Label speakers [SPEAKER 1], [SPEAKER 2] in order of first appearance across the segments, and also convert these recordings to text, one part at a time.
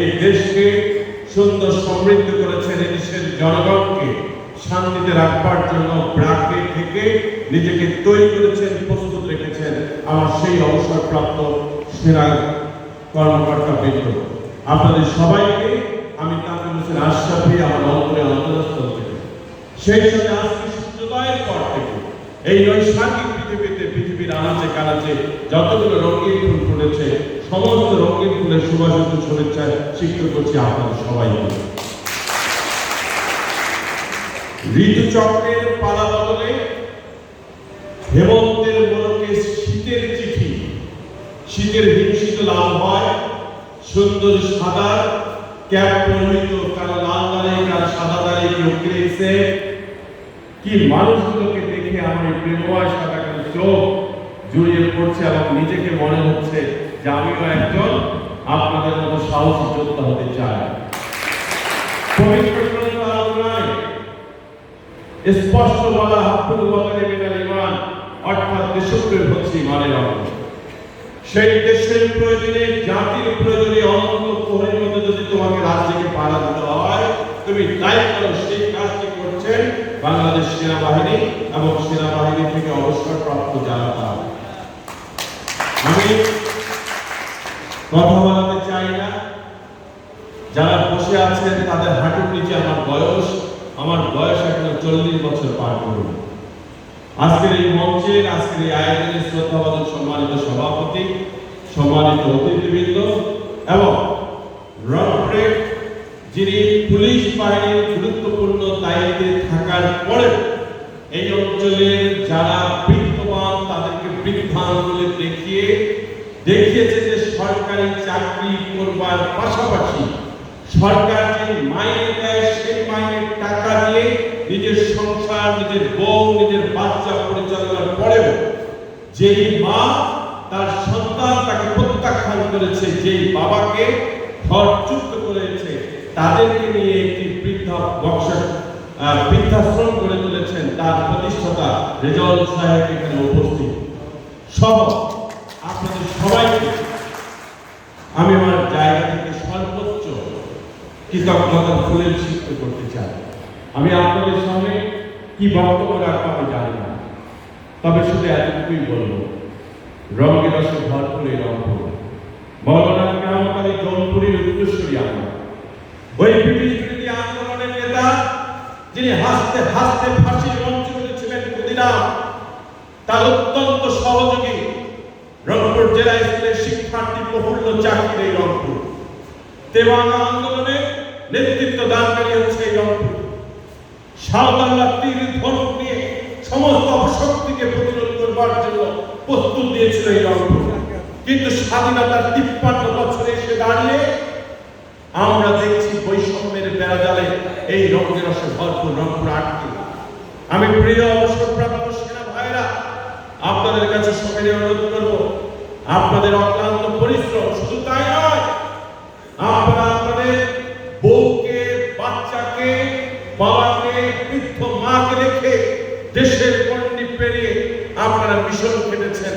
[SPEAKER 1] এই দেশকে সুন্দর সমৃদ্ধ করেছেন দেশের জনগণকে শান্তিতে রাখবার জন্য ব্রাকে থেকে নিজেকে তৈরি করেছেন, প্রস্তুত রেখেছেন আমার সেই অবসরপ্রাপ্ত সেনা কর্মকর্তা বৃন্দ। আপনাদের সবাইকে আমি তামিল হোসেন আশরাফি আমার অন্তরে অন্তরস্থল থেকে। সেই সাথে আজকে সূর্যোদয়ের পর থেকে এই নৈসর্গিক পৃথিবীতে আনাচে কানাচে, যতগুলো রঙিন ফুল ফুটেছে, সমস্ত রঙিন ফুলের সুবাসিত শুভেচ্ছায় শিক্ষা করছি আপনাদের সবাইকে। ঋতুচক্রের পালা বদলে হেমন্তের মোড়কে শীতের চিঠি। শীতের হিমশীত লাল হয় সুন্দর সাদা, ক্যাপ পরিহিত কারও লাল দাঁড়িয়ে কারও সাদা দাঁড়িয়ে কেউ ক্রেসে কি মানুষগুলোকে দেখে আমার এই প্রেমময় সাদা কালো চোখ জড়িয়ে পড়ছে এবং নিজেকে মনে হচ্ছে যে আমিও একজন আপনাদের মতো সাহসী যোদ্ধা হতে চাই। স্পষ্ট বলা ঈমান, অর্থাৎ হচ্ছে ইমানের সেই দেশের প্রয়োজনে, জাতির প্রয়োজনে মধ্যে যদি তোমাকে পাড়া দিতে হয়, তুমি তাই করো সেই কাজটি করছেন বাংলাদেশ সেনাবাহিনী এবং সেনাবাহিনী থেকে অবসরপ্রাপ্ত যারা আমি কথা বলাতে চাই না। যারা বসে আছেন, তাদের হাঁটুর নিচে আমার বয়স। আমার বয়স এখনও চল্লিশ বছর পার করুন। আজকের এই মঞ্চের আজকের এই আয়োজনের শ্রদ্ধাবাদক সম্মানিত সভাপতি, সম্মানিত অতিথিবৃন্দ এবং রংপ্রে যিনি পুলিশ বাহিনীর গুরুত্বপূর্ণ দায়িত্বে থাকার পরে এই অঞ্চলের যারা দেখিয়ে, দেখিয়েছে যে সরকারি চাকরি করবার পাশাপাশি সরকার যে মাইনে দেয়, সেই মাইনের টাকা দিয়ে নিজের সংসার, নিজের বউ, নিজের বাচ্চা পরিচালনার পরেও যেই মা তার সন্তান তাকে প্রত্যাখ্যান করেছে, যেই বাবাকে ঘর চুক্ত করেছে, তাদেরকে নিয়ে একটি বৃদ্ধা বক্সা বৃদ্ধাশ্রম করে তুলেছেন। তার প্রতিষ্ঠাতা রেজাউল সাহেব এখানে উপস্থিত। সহ আপনাদের সবাইকে আমি আমার জায়গা থেকে সর্বোচ্চ কৃতজ্ঞতা ফুলের সিদ্ধ করতে চাই। আমি আপনাদের সামনে কি বক্তব্য রাখব আমি জানি না। তবে শুধু এতটুকুই বলব রঙে রসে ভরপুর রংপুর। মৌলানা কেরামকালী জৌনপুরীর উত্তরসূরি আমরা ওই ব্রিটিশ আন্দোলনের নেতা, যিনি হাসতে হাসতে ফাঁসির মঞ্চ করেছিলেন ক্ষুদিরাম তার অত্যন্ত সহযোগী রংপুর জেলা স্কুলের শিক্ষার্থী প্রফুল্ল চাকরির এই রংপুর। দেওয়ানা আন্দোলনে নেতৃত্ব দানকারী হচ্ছে এই রংপুর। সাঁওতালরা তীর, ধনুক নিয়ে সমস্ত অপশক্তিকে প্রতিরোধ করবার জন্য প্রস্তুত দিয়েছিল এই রংপুর। কিন্তু স্বাধীনতার তিপ্পান্ন বছরে এসে দাঁড়িয়ে আমরা দেখছি বৈষম্যের বেড়াজালে এই রঙের রসে ভরপুর রংপুর আটকে। আমি প্রিয় আপনাদের কাছে সবাই অনুরোধ করব, আপনাদের অক্লান্ত পরিশ্রম, শুধু তাই নয়, আপনারা আপনাদের বউকে, বাচ্চাকে, বাবাকে, বৃদ্ধ মাকে রেখে দেশের গণ্ডি পেরিয়ে আপনারা মিশন খেটেছেন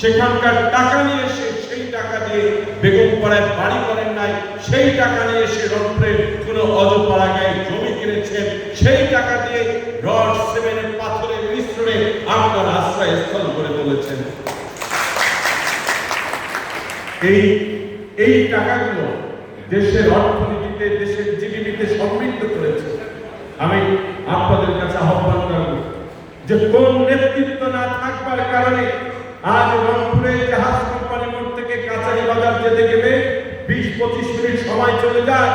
[SPEAKER 1] সেখানকার টাকা নিয়ে এসে সেই টাকা দিয়ে বেগম পাড়ায় বাড়ি করেন নাই, সেই টাকা নিয়ে এসে রংপুরে কোনো অজপাড়া গায়ে জমি কিনেছেন, সেই টাকা দিয়ে রড সিমেন্টের পাথরের মিশ্রণে আপনার আশ্রয় স্থল করে তুলেছেন এই এই টাকাগুলো দেশের অর্থনীতিতে, দেশের জিডিপিতে সমৃদ্ধ করেছে। আমি আপনাদের কাছে আহ্বান করব যে কোন নেতৃত্ব না থাকবার কারণে আজ রংপুরে জাহাজ কোম্পানি মোড় থেকে কাছারি বাজার যেতে গেলে বিশ পঁচিশ মিনিট সময় চলে যায়।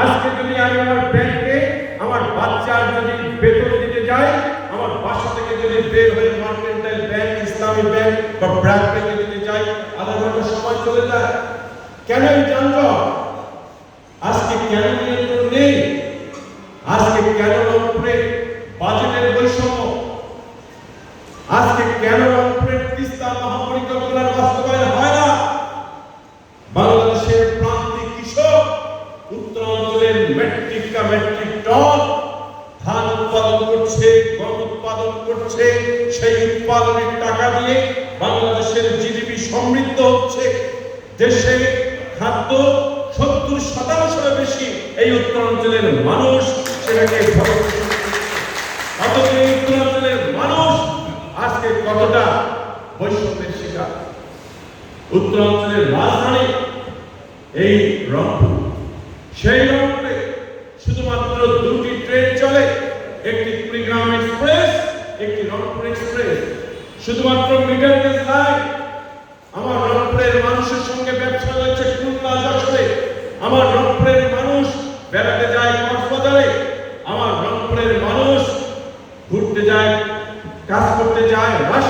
[SPEAKER 1] আজকে যদি আমি আমার ব্যাংকে আমার বাচ্চার যদি বেতন দিতে যাই, আমার বাসা থেকে যদি বের হয়ে ইসলামী ব্যাংক বা ব্র্যাক ব্যাংকে যদি যাই আধা ঘণ্টা সময় চলে যায়। কেন এই যানজট আজকে কেন নিয়ন্ত্রণ নেই? আজকে কেন রংপুরে বাজেটের বৈষম্য। আজকে কেন রংপুরের তিস্তা মহাপরিকল্পনার বাস্তবায়ন হয় না। বাংলাদেশের প্রান্তিক কৃষক উত্তরাঞ্চলের মেট্রিক কা মেট্রিক টন, ধান উৎপাদন করছে, গম উৎপাদন করছে, সেই উৎপাদনের দিয়ে বাংলাদেশের জিডিপি সমৃদ্ধ হচ্ছে। দেশে খাদ্য সত্তর শতাংশের বেশি এই উত্তরাঞ্চলের মানুষ সেটাকে উত্তরাঞ্চলের মানুষ আজকে কতটা বৈষম্যের শিকার? উত্তরাঞ্চলের রাজধানী এই রংপুর। সেই রংপুরে শুধুমাত্র দুটি ট্রেন চলে, একটি কুড়িগ্রাম এক্সপ্রেস, একটি রংপুর এক্সপ্রেস। শুধুমাত্র মিটার গেজ লাইন